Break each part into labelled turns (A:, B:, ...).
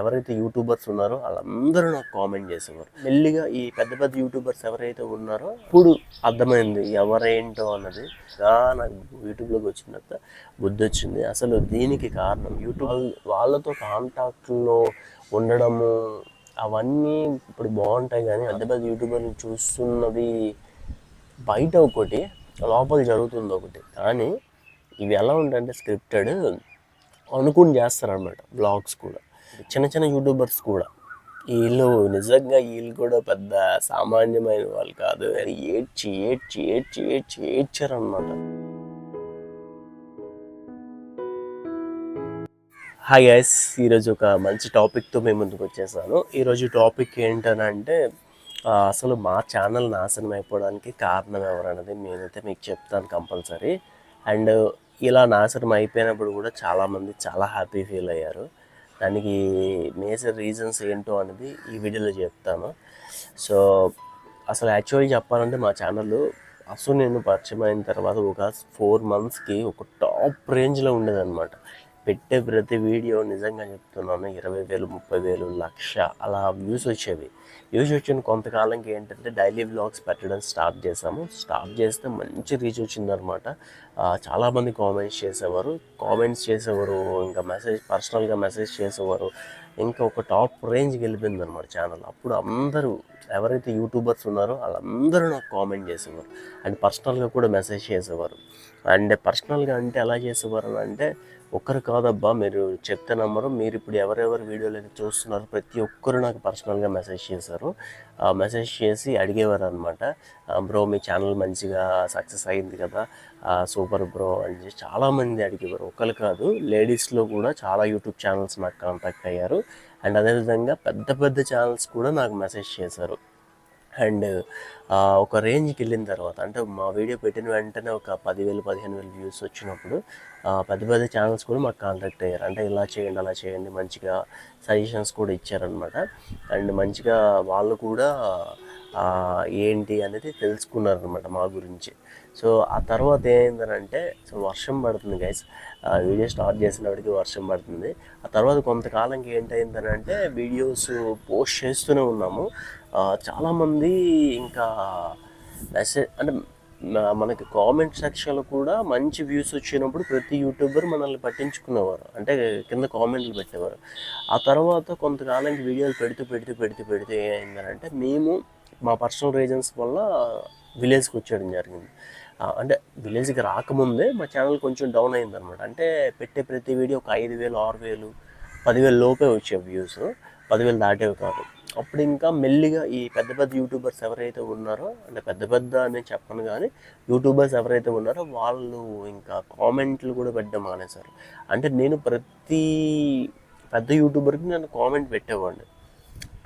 A: ఎవరైతే యూట్యూబర్స్ ఉన్నారో వాళ్ళందరూ నాకు కామెంట్ చేసేవారు. మెల్లిగా ఈ పెద్ద పెద్ద యూట్యూబర్స్ ఎవరైతే ఉన్నారో ఇప్పుడు అర్థమైంది ఎవరేంటో అన్నది. నాకు యూట్యూబ్లోకి వచ్చిన తర్వాత బుద్ధి వచ్చింది అసలు దీనికి కారణం యూట్యూబ్ వాళ్ళతో కాంటాక్ట్లో ఉండడము అవన్నీ ఇప్పుడు బాగుంటాయి కానీ పెద్ద పెద్ద యూట్యూబర్ని చూస్తున్నది బయట ఒకటి లోపల జరుగుతుంది ఒకటి. కానీ ఇవి ఎలా ఉంటాయంటే స్క్రిప్టెడ్ అనుకుని చేస్తారనమాట బ్లాగ్స్ కూడా. చిన్న చిన్న యూట్యూబర్స్ కూడా. వీళ్ళు నిజంగా వీళ్ళు కూడా పెద్ద సామాన్యమైన వాళ్ళు కాదు. ఏడ్చి ఏడ్చి ఏడ్చి ఏడ్చి ఏడ్చారనమాట హాయ్ గైస్ ఈరోజు ఒక మంచి టాపిక్తో మేము ముందుకు వచ్చేసాను. ఈరోజు టాపిక్ ఏంటనంటే అసలు మా ఛానల్ నాశనం అయిపోవడానికి కారణం ఎవరన్నది నేనైతే మీకు చెప్తాను కంపల్సరీ. అండ్ ఇలా నాశనం అయిపోయినప్పుడు కూడా చాలామంది చాలా హ్యాపీ ఫీల్ అయ్యారు. దానికి మేజర్ రీజన్స్ ఏంటో అనేది ఈ వీడియోలో చెప్తాను. సో అసలు యాక్చువల్లీ చెప్పాలంటే మా ఛానల్ అసలు నేను పరిచయం అయిన తర్వాత ఒక ఫోర్ మంత్స్కి ఒక టాప్ రేంజ్లో ఉండేదన్నమాట. పెట్టే ప్రతి వీడియో నిజంగా చెప్తున్నాను ఇరవై వేలు ముప్పై వేలు లక్ష అలా వ్యూస్ వచ్చేవి. వ్యూస్ వచ్చిన కొంతకాలంకి ఏంటంటే డైలీ వ్లాగ్స్ పెట్టడం స్టార్ట్ చేశాము. స్టార్ట్ చేస్తే మంచి రీచ్ వచ్చిందనమాట. చాలామంది కామెంట్స్ చేసేవారు. కామెంట్స్ చేసేవారు ఇంకా మెసేజ్ పర్సనల్గా మెసేజ్ చేసేవారు. ఇంకా ఒక టాప్ రేంజ్కి వెళ్ళిపోయింది అనమాట ఛానల్. అప్పుడు అందరూ ఎవరైతే యూట్యూబర్స్ ఉన్నారో వాళ్ళందరూ నాకు కామెంట్ చేసేవారు. అండ్ పర్సనల్గా కూడా మెసేజ్ చేసేవారు. అండ్ పర్సనల్గా అంటే ఎలా చేసేవారు అని అంటే ఒక్కరు కాదబ్బా మీరు చెప్తే నమ్మరు. మీరు ఇప్పుడు ఎవరెవరు వీడియోలు అయితే చూస్తున్నారో ప్రతి ఒక్కరు నాకు పర్సనల్గా మెసేజ్ చేశారు. ఆ మెసేజ్ చేసి అడిగేవారు అనమాట బ్రో మీ ఛానల్ మంచిగా సక్సెస్ అయింది కదా. సూపర్ బ్రో అని చెప్పి చాలామంది అడిగేవారు. ఒకరు కాదు లేడీస్లో కూడా చాలా యూట్యూబ్ ఛానల్స్ నాకు కాంటాక్ట్ అయ్యారు. అండ్ అదేవిధంగా పెద్ద పెద్ద ఛానల్స్ కూడా నాకు మెసేజ్ చేశారు. అండ్ ఒక రేంజ్కి వెళ్ళిన తర్వాత అంటే మా వీడియో పెట్టిన వెంటనే ఒక పదివేలు పదిహేను వేలు వ్యూస్ వచ్చినప్పుడు పెద్ద పెద్ద ఛానల్స్ కూడా మాకు కాంటాక్ట్ అయ్యారు. అంటే ఇలా చేయండి అలా చేయండి మంచిగా సజెషన్స్ కూడా ఇచ్చారనమాట అండ్ మంచిగా వాళ్ళు కూడా ఏంటి అనేది తెలుసుకున్నారనమాట మా గురించి. సో ఆ తర్వాత ఏమైందనంటే సో వర్షం పడుతుంది గైస్ వీడియో స్టార్ట్ చేసినప్పటికీ వర్షం పడుతుంది. ఆ తర్వాత కొంతకాలంకి ఏంటైందనంటే వీడియోస్ పోస్ట్ చేస్తూనే ఉన్నాము. చాలామంది ఇంకా మెసేజ్ అంటే మనకి కామెంట్ సెక్షన్లో కూడా మంచి వ్యూస్ వచ్చినప్పుడు ప్రతి యూట్యూబర్ మనల్ని పట్టించుకునేవారు. అంటే కింద కామెంట్లు పెట్టేవారు. ఆ తర్వాత కొంతకాలానికి వీడియోలు పెడుతూ పెడుతూ పెడుతూ పెడితే ఏమైందనంటే మేము మా పర్సనల్ రీజన్స్ వల్ల విలేజ్కి వచ్చేయడం జరిగింది. అంటే విలేజ్కి రాకముందే మా ఛానల్ కొంచెం డౌన్ అయిందనమాట అంటే పెట్టే ప్రతి వీడియో ఒక ఐదు వేలు ఆరు వేలు పదివేలు లోపే వచ్చే వ్యూస్ పదివేలు దాటేవి కాదు. అప్పుడు ఇంకా మెల్లిగా ఈ పెద్ద పెద్ద యూట్యూబర్స్ ఎవరైతే ఉన్నారో అంటే పెద్ద పెద్ద అని చెప్పను కానీ యూట్యూబర్స్ ఎవరైతే ఉన్నారో వాళ్ళు ఇంకా కామెంట్లు కూడా పెట్టడం మానేశారు. అంటే నేను ప్రతి పెద్ద యూట్యూబర్కి నేను కామెంట్ పెట్టేవాడిని.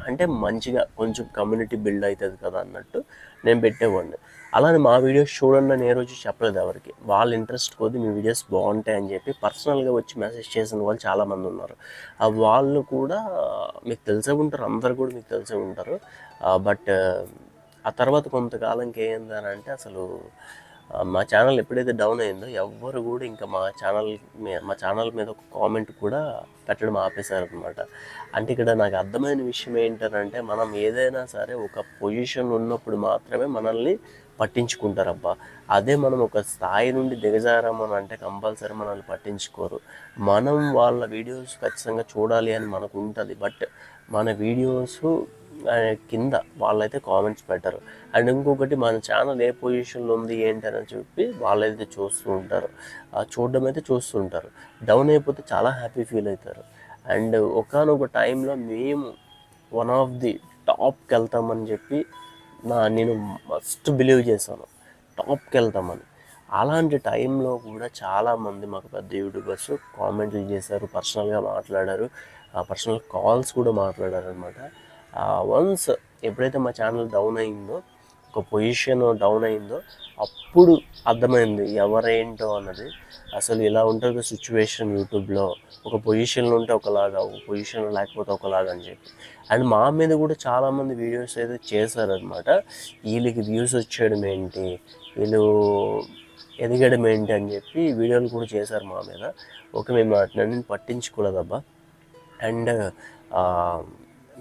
A: అంటే మంచిగా కొంచెం కమ్యూనిటీ బిల్డ్ అవుతుంది కదా అన్నట్టు నేను పెట్టేవాడిని. అలానే మా వీడియోస్ చూడండి అని ఏ రోజు చెప్పలేదు ఎవరికి. వాళ్ళ ఇంట్రెస్ట్ కొద్ది మీ వీడియోస్ బాగుంటాయి అని చెప్పి పర్సనల్గా వచ్చి మెసేజ్ చేసిన వాళ్ళు చాలామంది ఉన్నారు. ఆ వాళ్ళు కూడా మీకు తెలిసే ఉంటారు అందరు కూడా మీకు తెలిసే ఉంటారు. బట్ ఆ తర్వాత కొంతకాలంకి ఏంటంటే అసలు మా ఛానల్ ఎప్పుడైతే డౌన్ అయిందో ఎవ్వరు కూడా ఇంకా మా ఛానల్ మా ఛానల్ మీద ఒక కామెంట్ కూడా పెట్టడం ఆపేశారనమాట అంటే ఇక్కడ నాకు అర్థమైన విషయం ఏంటంటే మనం ఏదైనా సరే ఒక పొజిషన్ ఉన్నప్పుడు మాత్రమే మనల్ని పట్టించుకుంటారబ్బా. అదే మనం ఒక స్థాయి నుండి దిగజారామని అంటే కంపల్సరీ మనల్ని పట్టించుకోరు. మనం వాళ్ళ వీడియోస్ ఖచ్చితంగా చూడాలి అని మనకు ఉంటుంది. బట్ మన వీడియోస్ కింద వాళ్ళైతే కామెంట్స్ పెట్టరు. అండ్ ఇంకొకటి మన ఛానల్ ఏ పొజిషన్లో ఉంది ఏంటని చెప్పి వాళ్ళైతే చూస్తూ ఉంటారు. చూడడం అయితే చూస్తూ ఉంటారు. డౌన్ అయిపోతే చాలా హ్యాపీ ఫీల్ అవుతారు. అండ్ ఒకనొక టైంలో మేము వన్ ఆఫ్ ది టాప్కి వెళ్తామని చెప్పి నా నేను మస్ట్ బిలీవ్ చేశాను. టాప్కి వెళ్తామని. అలాంటి టైంలో కూడా చాలామంది మాకు పెద్ద యూట్యూబర్స్ కామెంట్లు చేశారు పర్సనల్గా మాట్లాడారు. పర్సనల్ కాల్స్ కూడా మాట్లాడారు అనమాట వన్స్ ఎప్పుడైతే మా ఛానల్ డౌన్ అయిందో ఒక పొజిషన్ డౌన్ అయిందో అప్పుడు అర్థమైంది ఎవరేంటో అన్నది. అసలు ఇలా ఉంటుంది సిచ్యువేషన్ యూట్యూబ్లో ఒక పొజిషన్లో ఉంటే ఒకలాగా ఒక పొజిషన్లో లేకపోతే ఒకలాగా అని చెప్పి. అండ్ మా మీద కూడా చాలామంది వీడియోస్ అయితే చేశారనమాట వీళ్ళకి వ్యూస్ వచ్చేయడం ఏంటి? వీళ్ళు ఎదగడం ఏంటి అని చెప్పి వీడియోలు కూడా చేశారు మా మీద. ఓకే మేము అట్లా పట్టించుకోలేదబ్బా. అండ్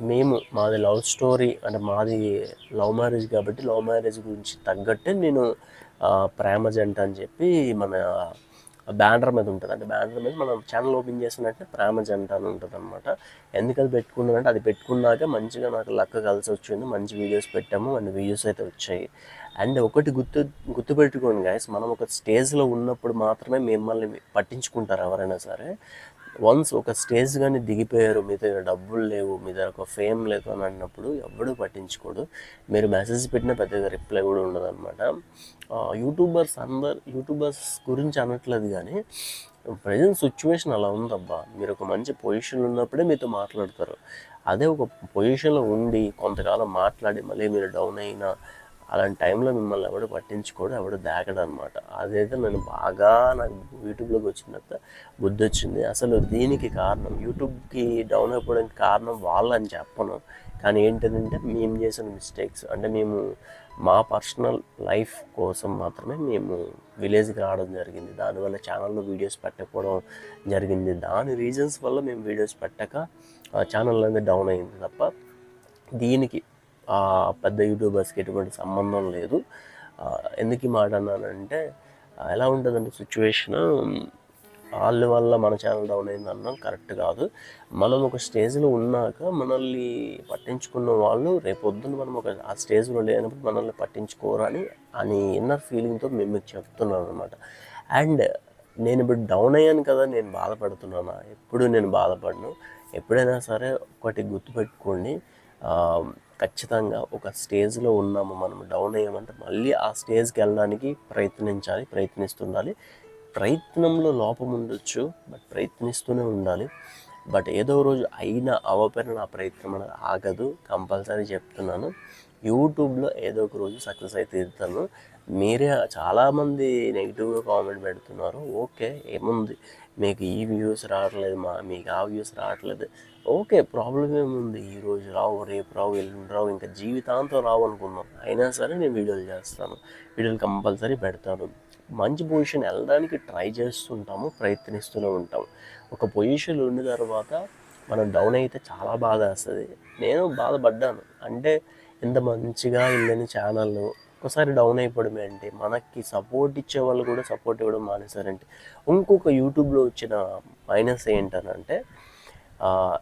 A: మేము మాది లవ్ స్టోరీ అంటే మాది లవ్ మ్యారేజ్ కాబట్టి లవ్ మ్యారేజ్ గురించి తగ్గట్టే నేను ప్రేమ జంట అని చెప్పి మన బ్యానర్ మీద ఉంటుంది. అంటే బ్యానర్ మీద మనం ఛానల్ ఓపెన్ చేసినట్టే ప్రేమ జంట అని ఉంటుంది అనమాట ఎందుకది పెట్టుకున్నానంటే అది పెట్టుకున్నాక మంచిగా నాకు లక్క కలిసి వచ్చింది. మంచి వీడియోస్ పెట్టాము అండ్ వీడియోస్ అయితే వచ్చాయి. అండ్ ఒకటి గుర్తు గుర్తుపెట్టుకోండి గాయస్ మనం ఒక స్టేజ్లో ఉన్నప్పుడు మాత్రమే మిమ్మల్ని పట్టించుకుంటారు ఎవరైనా సరే. వన్స్ ఒక స్టేజ్ కానీ దిగిపోయారు మీ దగ్గర డబ్బులు లేవు మీ దగ్గర ఒక ఫేమ్ లేదు అని అన్నప్పుడు ఎవడూ పట్టించుకోడు. మీరు మెసేజ్ పెట్టిన పెద్దగా రిప్లై కూడా ఉండదు అనమాట యూట్యూబర్స్ అందరు యూట్యూబర్స్ గురించి అనట్లేదు కానీ ప్రజెంట్ సిచ్యువేషన్ అలా ఉందబ్బా. మీరు ఒక మంచి పొజిషన్లో ఉన్నప్పుడే మీతో మాట్లాడతారు. అదే ఒక పొజిషన్లో ఉండి కొంతకాలం మాట్లాడి మళ్ళీ మీరు డౌన్ అయినా అలాంటి టైంలో మిమ్మల్ని ఎవడు పట్టించుకోడు ఎవడు దాకడు అనమాట అదైతే నేను బాగా నాకు యూట్యూబ్లోకి వచ్చిన తర్వాత బుద్ధి వచ్చింది అసలు దీనికి కారణం యూట్యూబ్కి డౌన్ అయిపోవడానికి కారణం వాళ్ళని చెప్పను. కానీ ఏంటంటే మేము చేసిన మిస్టేక్స్ అంటే మేము మా పర్సనల్ లైఫ్ కోసం మాత్రమే మేము విలేజ్కి రావడం జరిగింది. దానివల్ల ఛానల్లో వీడియోస్ పెట్టకపోవడం జరిగింది. దాని రీజన్స్ వల్ల మేము వీడియోస్ పెట్టక ఛానల్ అనేది డౌన్ అయింది తప్ప దీనికి పెద్ద యూట్యూబర్స్కి ఎటువంటి సంబంధం లేదు. ఎందుకు ఈ మాట అన్నానంటే ఎలా ఉంటుందంటే సిచ్యువేషన్ వాళ్ళ వల్ల మన ఛానల్ డౌన్ అయింది అన్నాం కరెక్ట్ కాదు. మనం ఒక స్టేజ్లో ఉన్నాక మనల్ని పట్టించుకున్న వాళ్ళు రేపొద్దున మనం ఒక ఆ స్టేజ్లో లేనప్పుడు మనల్ని పట్టించుకోరు అని అని ఇన్నర్ ఫీలింగ్తో మేము మీకు చెప్తున్నాను అనమాట అండ్ నేను ఇప్పుడు డౌన్ అయ్యాను కదా నేను బాధపడుతున్నానా? ఎప్పుడు నేను బాధపడను. ఎప్పుడైనా సరే ఒకటి గుర్తుపెట్టుకోండి. ఖచ్చితంగా ఒక స్టేజ్లో ఉన్నాము. మనం డౌన్ అయ్యామంటే మళ్ళీ ఆ స్టేజ్కి వెళ్ళడానికి ప్రయత్నించాలి ప్రయత్నిస్తుండాలి. ప్రయత్నంలో లోపం ఉండొచ్చు బట్ ప్రయత్నిస్తూనే ఉండాలి. బట్ ఏదో రోజు అయినా అవ్వకపోయినా నా ప్రయత్నం అనేది ఆగదు. కంపల్సరీ చెప్తున్నాను. యూట్యూబ్లో ఏదో ఒక రోజు సక్సెస్ అయితే ఇస్తాను మీరే చాలామంది నెగిటివ్గా కామెంట్ పెడుతున్నారు. ఓకే ఏముంది? మీకు ఈ వ్యూస్ రావట్లేదు మా మీకు ఆ వ్యూస్ రావట్లేదు. ఓకే ప్రాబ్లం ఏముంది? ఈ రోజు రావు రేపు రావు ఎల్లుండి రావు ఇంకా జీవితాంతం రావు అనుకున్నాం అయినా సరే నేను వీడియోలు చేస్తాను. వీడియోలు కంపల్సరీ పెడతాను. మంచి పొజిషన్ వెళ్ళడానికి ట్రై చేస్తుంటాము ప్రయత్నిస్తూనే ఉంటాము. ఒక పొజిషన్ ఉన్న తర్వాత మనం డౌన్ అయితే చాలా బాధ వేస్తుంది నేను బాధపడ్డాను. అంటే ఇంత మంచిగా వెళ్ళని ఛానల్ ఒకసారి డౌన్ అయిపోవడమే అంటే మనకి సపోర్ట్ ఇచ్చే వాళ్ళు కూడా సపోర్ట్ ఇవ్వడం మానేశారంటే ఇంకొక యూట్యూబ్లో వచ్చిన మైనస్ ఏంటనంటే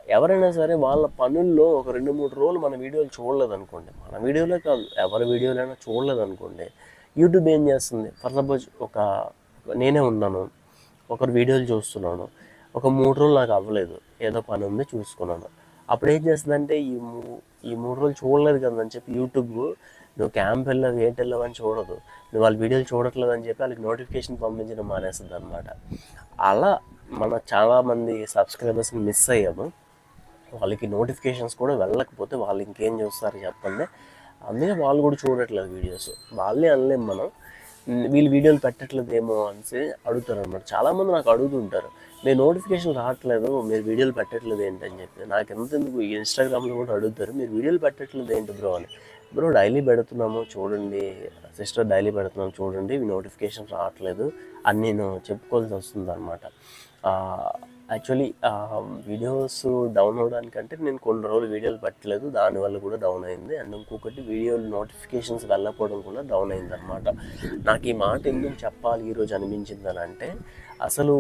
A: ఎవరైనా సరే వాళ్ళ పనుల్లో ఒక రెండు మూడు రోజులు మన వీడియోలు చూడలేదు అనుకోండి మన వీడియోలే కాదు ఎవరి వీడియోలైనా చూడలేదు అనుకోండి యూట్యూబ్ ఏం చేస్తుంది? ఫర్ సపోజ్ ఒక నేనే ఉన్నాను ఒకరు వీడియోలు చూస్తున్నాను ఒక మూడు రోజులు నాకు అవ్వలేదు ఏదో పని ఉంది చూసుకున్నాను. అప్పుడు ఏం చేస్తుందంటే ఈ మూ- ఈ మూడు రోజులు చూడలేదు కదా అని చెప్పి యూట్యూబ్ నువ్వు క్యాంప్ వెళ్ళావు ఏంటి వెళ్ళావు అని చూడదు. నువ్వు వాళ్ళ వీడియోలు చూడట్లేదు అని చెప్పి వాళ్ళకి నోటిఫికేషన్ పంపించడం మానేస్తుంది అనమాట అలా మన చాలామంది సబ్స్క్రైబర్స్ని మిస్ అయ్యాము. వాళ్ళకి నోటిఫికేషన్స్ కూడా వెళ్ళకపోతే వాళ్ళు ఇంకేం చూస్తారు చెప్పండి. అందుకే వాళ్ళు కూడా చూడట్లేదు వీడియోస్ వాళ్ళే అనలేం మనం. వీళ్ళు వీడియోలు పెట్టట్లేదేమో అనేసి అడుగుతారు అనమాట చాలామంది నాకు అడుగుతుంటారు మీరు నోటిఫికేషన్ రావట్లేదు మీరు వీడియోలు పెట్టట్లేదు ఏంటని చెప్పి. నాకు ఎంతెందుకు ఇన్స్టాగ్రామ్లో కూడా అడుగుతారు మీరు వీడియోలు పెట్టట్లేదు ఏంటి బ్రో అని. బ్రో డైలీ పెడుతున్నాము చూడండి. సిస్టర్ డైలీ పెడుతున్నాము చూడండి. నోటిఫికేషన్ రావట్లేదు. అని నేను చెప్పుకోవాల్సి వస్తుంది అనమాట యాక్చువల్లీ వీడియోస్ డౌన్ అవడానికంటే నేను కొన్ని రోజులు వీడియోలు పెట్టలేదు. దానివల్ల కూడా డౌన్ అయింది. అండ్ ఇంకొకటి వీడియోలు నోటిఫికేషన్స్ వెళ్ళకపోవడం కూడా డౌన్ అయింది అనమాట నాకు ఈ మాట ఎందుకు చెప్పాలి ఈరోజు అనిపించింది అని అంటే అసలు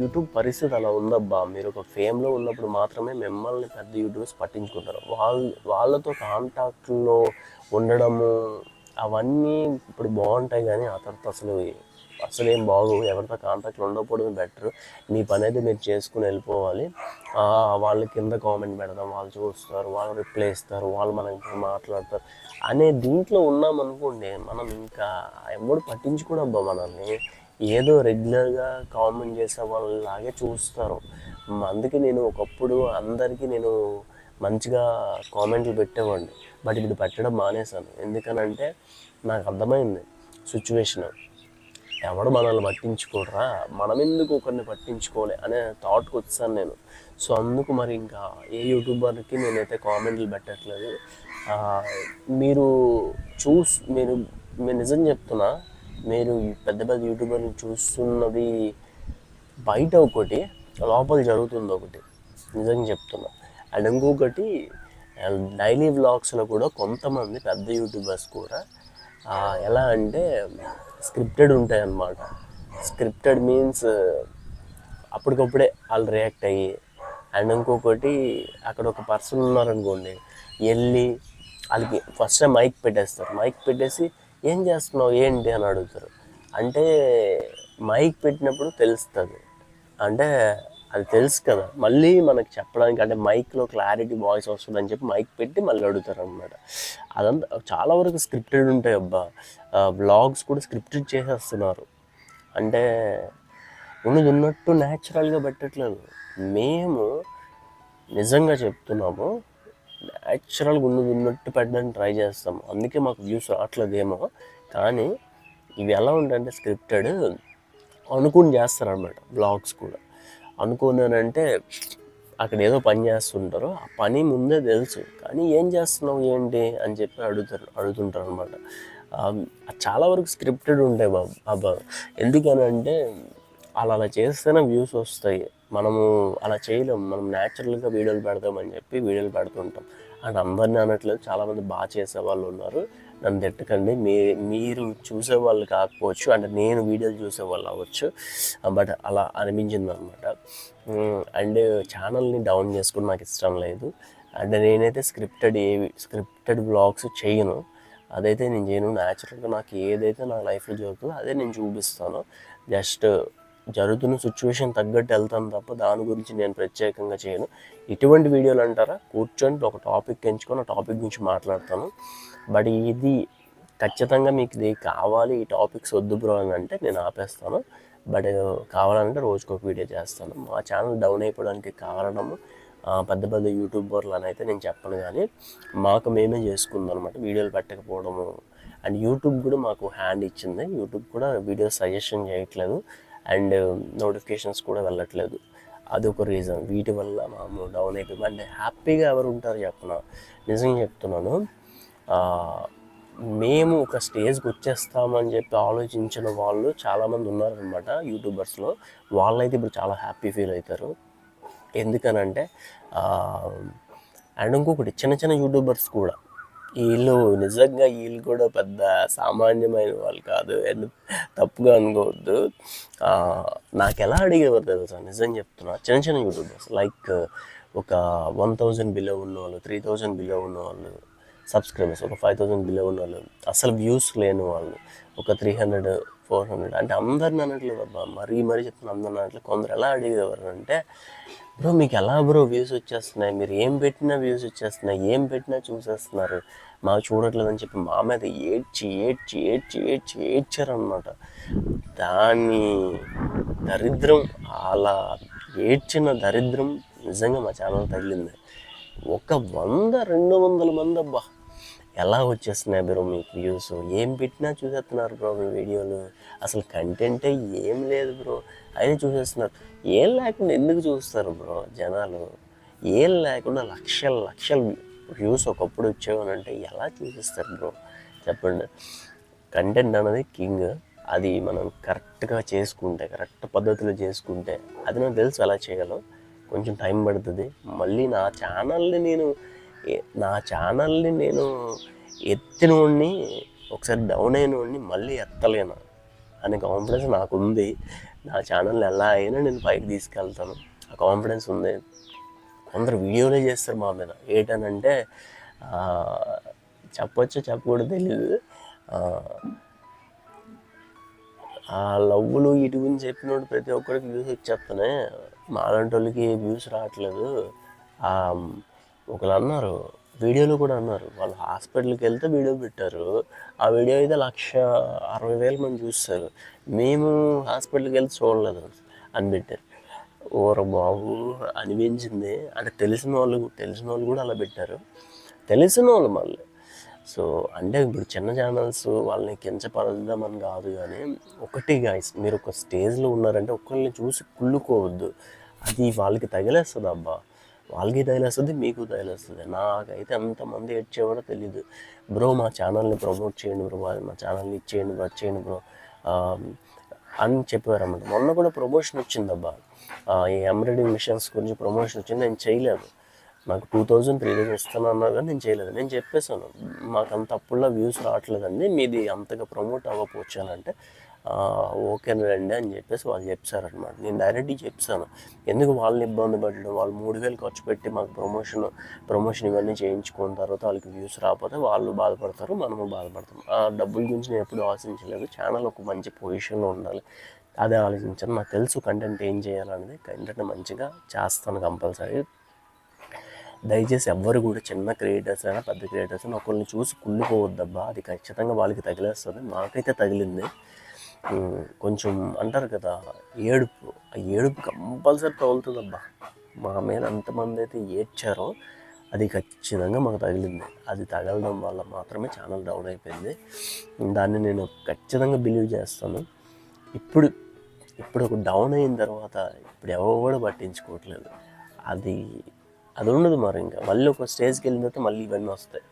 A: యూట్యూబ్ పరిస్థితి అలా ఉందబ్బా. మీరు ఒక ఫేమ్లో ఉన్నప్పుడు మాత్రమే మిమ్మల్ని పెద్ద యూట్యూబర్స్ పట్టించుకుంటారు. వాళ్ళు వాళ్ళతో కాంటాక్ట్లో ఉండడము అవన్నీ ఇప్పుడు బాగుంటాయి కానీ ఆ తర్వాత అసలు అసలు ఏం బాగు ఎవరితో కాంటాక్ట్లో ఉండకపోవడమే బెటర్ మీ పని అయితే మీరు చేసుకుని వెళ్ళిపోవాలి. వాళ్ళ కింద కామెంట్ పెడదాం. వాళ్ళు చూస్తారు వాళ్ళు రిప్లై ఇస్తారు వాళ్ళు మనకి మాట్లాడతారు అనే దీంట్లో ఉన్నామనుకోండి మనం ఇంకా ఎవడు పట్టించుకోడబ్బా మనల్ని. ఏదో రెగ్యులర్గా కామెంట్ చేసే వాళ్ళలాగే చూస్తారు. అందుకే నేను ఒకప్పుడు అందరికీ నేను మంచిగా కామెంట్లు పెట్టేవాడిని. బట్ ఇప్పుడు పెట్టడం మానేశాను. ఎందుకనంటే నాకు అర్థమైంది సిచ్యువేషన్ ఎవడు మనల్ని పట్టించుకోడరా? మనం ఎందుకు ఒకరిని పట్టించుకోలే అనే థాట్కి వచ్చాను నేను. సో అందుకు మరి ఇంకా ఏ యూట్యూబర్కి నేనైతే కామెంట్లు పెట్టట్లేదు. మీరు చూస్ మీరు మీరు నిజం చెప్తున్నా మీరు పెద్ద పెద్ద యూట్యూబర్ని చూస్తున్నది బయట ఒకటి లోపల జరుగుతుంది ఒకటి. నిజంగా చెప్తున్నా. అండ్ ఇంకొకటి డైలీ వ్లాగ్స్లో కూడా కొంతమంది పెద్ద యూట్యూబర్స్ కూడా ఎలా అంటే స్క్రిప్టెడ్ ఉంటాయి అన్నమాట స్క్రిప్టెడ్ మీన్స్ అప్పటికప్పుడే వాళ్ళు రియాక్ట్ అయ్యి అండ్ ఇంకొకటి అక్కడ ఒక పర్సన్ ఉన్నారనుకోండి వెళ్ళి వాళ్ళకి ఫస్ట్ మైక్ పెట్టేస్తారు. మైక్ పెట్టేసి ఏం చేస్తున్నావు? ఏంటి అని అడుగుతారు. అంటే మైక్ పెట్టినప్పుడు తెలుస్తుంది. అంటే అది తెలుసు కదా. మళ్ళీ మనకు చెప్పడానికి అంటే మైక్లో క్లారిటీ వాయిస్ వస్తుంది అని చెప్పి మైక్ పెట్టి మళ్ళీ అడుగుతారు అనమాట అదంతా చాలా వరకు స్క్రిప్టెడ్ ఉంటాయి అబ్బా. బ్లాగ్స్ కూడా స్క్రిప్టెడ్ చేసేస్తున్నారు. అంటే ఉన్నది ఉన్నట్టు న్యాచురల్గా పెట్టట్లేదు. మేము నిజంగా చెప్తున్నాము న్యాచురల్గా ఉన్నది ఉన్నట్టు పెట్టడానికి ట్రై చేస్తాము అందుకే మాకు వ్యూస్ రావట్లేదేమో. కానీ ఇవి ఎలా ఉంటాయంటే స్క్రిప్టెడ్ అనుకుని చేస్తారనమాట బ్లాగ్స్ కూడా. అనుకున్నానంటే అక్కడ ఏదో పని చేస్తుంటారు. ఆ పని ముందే తెలుసు. కానీ ఏం చేస్తున్నావు ఏంటి అని చెప్పి అడుగుతారు అడుగుతుంటారు అనమాట చాలా వరకు స్క్రిప్టెడ్ ఉంటాయి బాబు అబ్బా ఎందుకనంటే అలా అలా చేస్తేనే వ్యూస్ వస్తాయి. మనము అలా చేయలేము. మనం న్యాచురల్గా వీడియోలు పెడదామని చెప్పి వీడియోలు పెడుతుంటాం. అండ్ అందరినీ అనట్లేదు. చాలామంది బాగా చేసే వాళ్ళు ఉన్నారు. నన్ను తిట్టకండి. మీ మీరు చూసే వాళ్ళు కాకపోవచ్చు. అంటే నేను వీడియోలు చూసే వాళ్ళు అవ్వచ్చు. బట్ అలా అనిపించింది అనమాట అండ్ ఛానల్ని డౌన్ చేసుకుని నాకు ఇష్టం లేదు. అండ్ నేనైతే స్క్రిప్టెడ్ ఏ స్క్రిప్టెడ్ బ్లాగ్స్ చేయను. అదైతే నేను చేయను. న్యాచురల్గా నాకు ఏదైతే నా లైఫ్లో జరుగుతుందో అదే నేను చూపిస్తాను. జస్ట్ జరుగుతున్న సిచ్యువేషన్ తగ్గట్టు వెళ్తాను తప్ప దాని గురించి నేను ప్రత్యేకంగా చేయను. ఇటువంటి వీడియోలు అంటారా? కూర్చొని ఒక టాపిక్ ఎంచుకొని ఆ టాపిక్ గురించి మాట్లాడతాను. బట్ ఇది ఖచ్చితంగా మీకు ఇది కావాలి ఈ టాపిక్స్ వద్దు బ్రో అని అంటే నేను ఆపేస్తాను. బట్ కావాలంటే రోజుకు ఒక వీడియో చేస్తాను. మా ఛానల్ డౌన్ అయిపోవడానికి కారణము పెద్ద పెద్ద యూట్యూబర్లు అని అయితే నేను చెప్పను కానీ మాకు మేమే చేసుకుందాం అనమాట వీడియోలు పెట్టకపోవడము. అండ్ యూట్యూబ్ కూడా మాకు హ్యాండ్ ఇచ్చింది. యూట్యూబ్ కూడా వీడియో సజెషన్ చేయట్లేదు. అండ్ నోటిఫికేషన్స్ కూడా వెళ్ళట్లేదు. అదొక రీజన్. వీటి వల్ల మాము డౌన్ అయిపోయి. అంటే హ్యాపీగా ఎవరు ఉంటారు చెప్పనా? నిజంగా చెప్తున్నాను. మేము ఒక స్టేజ్కి వచ్చేస్తామని చెప్పి ఆలోచించిన వాళ్ళు చాలామంది ఉన్నారనమాట యూట్యూబర్స్లో. వాళ్ళైతే ఇప్పుడు చాలా హ్యాపీ ఫీల్ అవుతారు. ఎందుకనంటే అండ్ ఇంకొకటి చిన్న చిన్న యూట్యూబర్స్ కూడా వీళ్ళు నిజంగా వీళ్ళు కూడా పెద్ద సామాన్యమైన వాళ్ళు కాదు. అండ్ తప్పుగా అనుకోవద్దు. నాకు ఎలా అడిగేవారు తెలుసా? నిజం చెప్తున్నా. చిన్న చిన్న యూట్యూబర్స్. లైక్ ఒక వన్ థౌజండ్ బిలో ఉన్న వాళ్ళు త్రీ థౌజండ్ బిలో ఉన్న వాళ్ళు సబ్స్క్రైబర్స్ ఒక ఫైవ్ థౌసండ్ బిలో ఉన్న వాళ్ళు అసలు వ్యూస్ లేని వాళ్ళు ఒక త్రీ హండ్రెడ్ ఫోర్ హండ్రెడ్ అంటే అందరిని అనట్లేదు అబ్బా మరీ మరీ చెప్తున్నా అందరిని అనట్లేదు కొందరు ఎలా అడిగేవారు అంటే బ్రో మీకు ఎలా బ్రో వ్యూస్ వచ్చేస్తున్నాయి? మీరు ఏం పెట్టినా వ్యూస్ వచ్చేస్తున్నాయి ఏం పెట్టినా చూసేస్తున్నారు. మాకు చూడట్లేదని చెప్పి మా మీద ఏడ్చి ఏడ్చి ఏడ్చి ఏడ్చి ఏడ్చారనమాట దాన్ని దరిద్రం అలా ఏడ్చిన దరిద్రం నిజంగా మా ఛానల్ తగిలింది. ఒక వంద రెండు వందల మంది అబ్బా ఎలా వచ్చేస్తున్నాయి బ్రో మీకు వ్యూస్? ఏం పెట్టినా చూసేస్తున్నారు బ్రో మీ వీడియోలు? అసలు కంటెంటే ఏం లేదు బ్రో. అయినా చూసేస్తున్నారు. ఏం లేకుండా ఎందుకు చూస్తారు బ్రో జనాలు? ఏం లేకుండా లక్షల లక్షలు వ్యూస్ ఒకప్పుడు వచ్చేవని అంటే ఎలా చూసిస్తారు బ్రో? చెప్పండి. కంటెంట్ అనేది కింగ్. అది మనం కరెక్ట్గా చేసుకుంటే కరెక్ట్ పద్ధతిలో చేసుకుంటే అది నాకు తెలుసు ఎలా చేయాలో. కొంచెం టైం పడుతుంది. మళ్ళీ నా ఛానల్ని నేను నా ఛానల్ని నేను ఎత్తినోడిని ఒకసారి డౌన్ అయినోడిని మళ్ళీ ఎత్తలేను. అనే కాన్ఫిడెన్స్ నాకు ఉంది నా ఛానల్ ఎలా అయినా నేను పైకి తీసుకెళ్తాను. ఆ కాన్ఫిడెన్స్ ఉంది. కొందరు వీడియోలే చేస్తారు మా మీద. ఏంటనంటే ఆ, చెప్పకూడదు తెలియదు ఆ, ఆ ఇటు గురించి చెప్పినోడు ప్రతి ఒక్కరికి వ్యూస్ వచ్చేస్తానే మాలాంటి వాళ్ళకి వ్యూస్ రావట్లేదు. ఒకరు ఒకళ్ళు అన్నారు వీడియోలో కూడా అన్నారు వాళ్ళు హాస్పిటల్కి వెళ్తే వీడియో పెట్టారు. ఆ వీడియో అయితే లక్ష అరవై వేల మంది చూస్తారు. మేము హాస్పిటల్కి వెళ్తే చూడలేదు అని పెట్టారు. ఓర బాబు అనిపించింది. అంటే తెలిసిన వాళ్ళు తెలిసిన వాళ్ళు కూడా అలా పెట్టారు. తెలిసిన వాళ్ళు మళ్ళీ. సో అంటే ఇప్పుడు చిన్న ఛానల్స్ వాళ్ళని కించపరదామని కాదు కానీ ఒకటి గాయస్ మీరు ఒక స్టేజ్లో ఉన్నారంటే ఒకళ్ళని చూసి కుళ్ళుకోవద్దు. అది వాళ్ళకి తగిలేస్తుంది అబ్బా. వాళ్ళకి తగిలేస్తుంది మీకు తగిలేస్తుంది. నాకైతే ఎంతమంది ఏడ్చేవాడో తెలియదు బ్రో మా ఛానల్ని ప్రమోట్ చేయండి బ్రో మా ఛానల్ని ఇచ్చేయండి బ్రో చేయండి బ్రో. అని చెప్పారన్నమాట మొన్న కూడా ప్రమోషన్ వచ్చిందబ్బా. ఈ ఎంబ్రాయిడింగ్ మిషన్స్ గురించి ప్రమోషన్ వచ్చింది నేను చేయలేదు. నాకు టూ థౌజండ్ త్రీ థౌజండ్ ఇస్తాను అన్నా కానీ నేను చేయలేదు. నేను చెప్పేశాను మాకు అంత అప్పుడులా వ్యూస్ రావట్లేదండి మీది అంతగా ప్రమోట్ అవ్వకపోవచ్చు అని అంటే ఓకేనండి అని చెప్పేసి వాళ్ళు చెప్పారనమాట నేను డైరెక్ట్గా చెప్తాను ఎందుకు వాళ్ళని ఇబ్బంది పెట్టడం? వాళ్ళు మూడు వేలు ఖర్చు పెట్టి మాకు ప్రమోషన్ ప్రమోషన్ ఇవన్నీ చేయించుకున్న తర్వాత వాళ్ళకి వ్యూస్ రాకపోతే వాళ్ళు బాధపడతారు మనము బాధపడతాం. ఆ డబ్బుల గురించి నేను ఎప్పుడు ఆశించలేదు. ఛానల్ ఒక మంచి పొజిషన్లో ఉండాలి. అదే ఆలోచించాను. నాకు తెలుసు కంటెంట్ ఏం చేయాలనేది. కంటెంట్ మంచిగా చేస్తాను కంపల్సరీ దయచేసి ఎవ్వరు కూడా చిన్న క్రియేటర్స్ అయినా పెద్ద క్రియేటర్స్ అయినా ఒకరిని చూసి కుళ్ళిపోవద్దబ్బా. అది ఖచ్చితంగా వాళ్ళకి తగిలేస్తుంది. నాకైతే తగిలింది. కొంచెం అంటారు కదా ఏడుపు. ఆ ఏడుపు కంపల్సరీ తగులుతుందబ్బా. మా మీద అంతమంది అయితే ఏడ్చారో అది ఖచ్చితంగా మాకు తగిలింది. అది తగలడం వల్ల మాత్రమే ఛానల్ డౌన్ అయిపోయింది. దాన్ని నేను ఖచ్చితంగా బిలీవ్ చేస్తాను. ఇప్పుడు ఇప్పుడు ఒక డౌన్ అయిన తర్వాత ఇప్పుడు ఎవరు పట్టించుకోవట్లేదు. అది అది ఉండదు మరి ఇంకా. మళ్ళీ ఒక స్టేజ్కి వెళ్ళిన తర్వాత మళ్ళీ ఇవన్నీ వస్తాయి.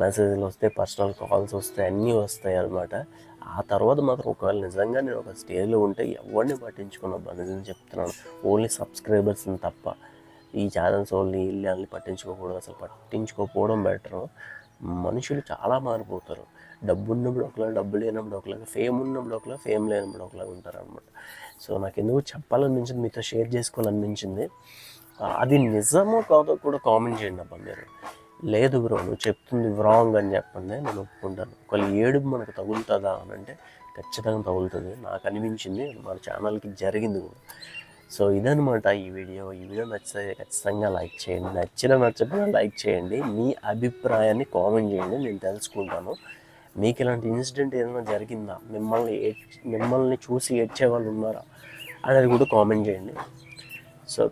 A: మెసేజ్లు వస్తాయి పర్సనల్ కాల్స్ వస్తాయి అన్నీ వస్తాయి అనమాట ఆ తర్వాత మాత్రం ఒకవేళ నిజంగా నేను ఒక స్టేజ్లో ఉంటే ఎవరిని పట్టించుకున్నా నిజం చెప్తున్నాను. ఓన్లీ సబ్స్క్రైబర్స్ని తప్ప. ఈ ఛానల్స్ ఓన్లీ ఇల్లు పట్టించుకోకూడదు. అసలు పట్టించుకోకపోవడం బెటర్. మనుషులు చాలా మారిపోతారు. డబ్బు ఉన్నప్పుడు ఒకలా డబ్బు లేనప్పుడు ఒకలాగా ఫేమ్ ఉన్నప్పుడు ఒకలా ఫేమ్ లేనప్పుడు ఒకలాగా ఉంటారు అనమాట సో నాకు ఎందుకు చెప్పాలనిపించింది మీతో షేర్ చేసుకోవాలనిపించింది. అది నిజమో కాదో కూడా కామెంట్ చేయండి అబ్బా మీరు. లేదు బ్రో నువ్వు చెప్తుంది రాంగ్ అని చెప్పండి నేను ఒప్పుకుంటాను. ఒకవేళ ఏడుపు మనకు తగులుతుందా అని అంటే ఖచ్చితంగా తగులుతుంది. నాకు అనిపించింది మన ఛానల్కి జరిగింది కూడా. సో ఇదనమాట ఈ వీడియో. ఈ వీడియో నచ్చితే ఖచ్చితంగా లైక్ చేయండి. నచ్చిన నచ్చకపోయినా లైక్ చేయండి. మీ అభిప్రాయాన్ని కామెంట్ చేయండి. నేను తెలుసుకుంటాను. మీకు ఇలాంటి ఇన్సిడెంట్ ఏదైనా జరిగిందా? మిమ్మల్ని మిమ్మల్ని చూసి ఏడ్చే వాళ్ళు ఉన్నారా? అనేది కూడా కామెంట్ చేయండి. So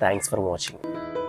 A: thanks for watching